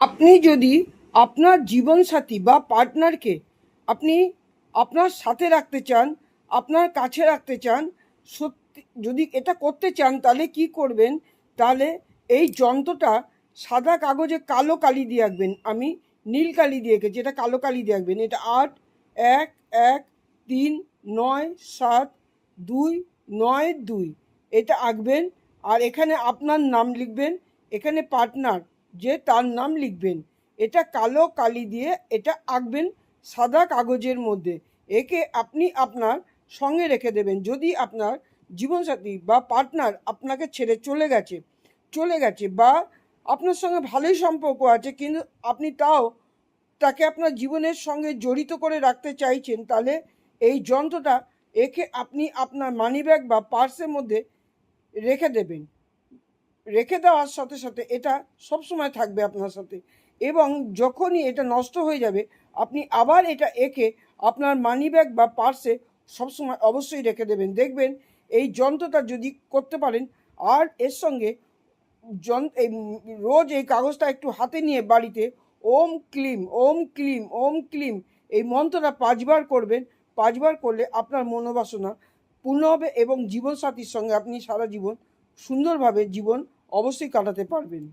আপনি যদি আপনার জীবনসাথী বা পার্টনারকে আপনি আপনার সাথে রাখতে চান, আপনার কাছে রাখতে চান, সত্যি যদি এটা করতে চান, তাহলে কি করবেন? তাহলে এই যন্ত্রটা সাদা কাগজে কালো কালি দিয়ে আঁকবেন। আমি নীল কালি দিয়ে এঁকেছি, এটা কালো কালি দিয়ে আঁকবেন। এটা আট, এক এক, তিন, নয়, সাত, দুই, নয়, দুই। এটা আঁকবেন আর এখানে আপনার নাম লিখবেন, এখানে পার্টনার যে তার নাম লিখবেন। এটা কালো কালি দিয়ে এটা আঁকবেন সাদা কাগজের মধ্যে। একে আপনি আপনার সঙ্গে রেখে দেবেন। যদি আপনার জীবনসাথী বা পার্টনার আপনাকে ছেড়ে চলে গেছে চলে গেছে বা আপনার সঙ্গে ভালোই সম্পর্ক আছে কিন্তু আপনি তাও তাকে আপনার জীবনের সঙ্গে জড়িত করে রাখতে চাইছেন, তাহলে এই যন্ত্রটা একে আপনি আপনার মানিব্যাগ বা পার্সের মধ্যে রেখে দেবেন। রেখে দেওয়ার সাথে সাথে এটা সবসময় থাকবে আপনার সাথে। এবং যখনই এটা নষ্ট হয়ে যাবে, আপনি আবার এটা এঁকে আপনার মানিব্যাগ বা পার্সে সবসময় অবশ্যই রেখে দেবেন। দেখবেন এই যন্ত্রটা যদি করতে পারেন, আর এর সঙ্গে এই রোজ এই কাগজটা একটু হাতে নিয়ে বাড়িতে ওম ক্লিম ওম ক্লিম ওম ক্লিম, এই মন্ত্রটা পাঁচবার করবেন। পাঁচবার করলে আপনার মনোবাসনা পূর্ণ হবে এবং জীবনসাথীর সঙ্গে আপনি সারা জীবন সুন্দরভাবে জীবন অবশ্যই কাটাতে পারবেন।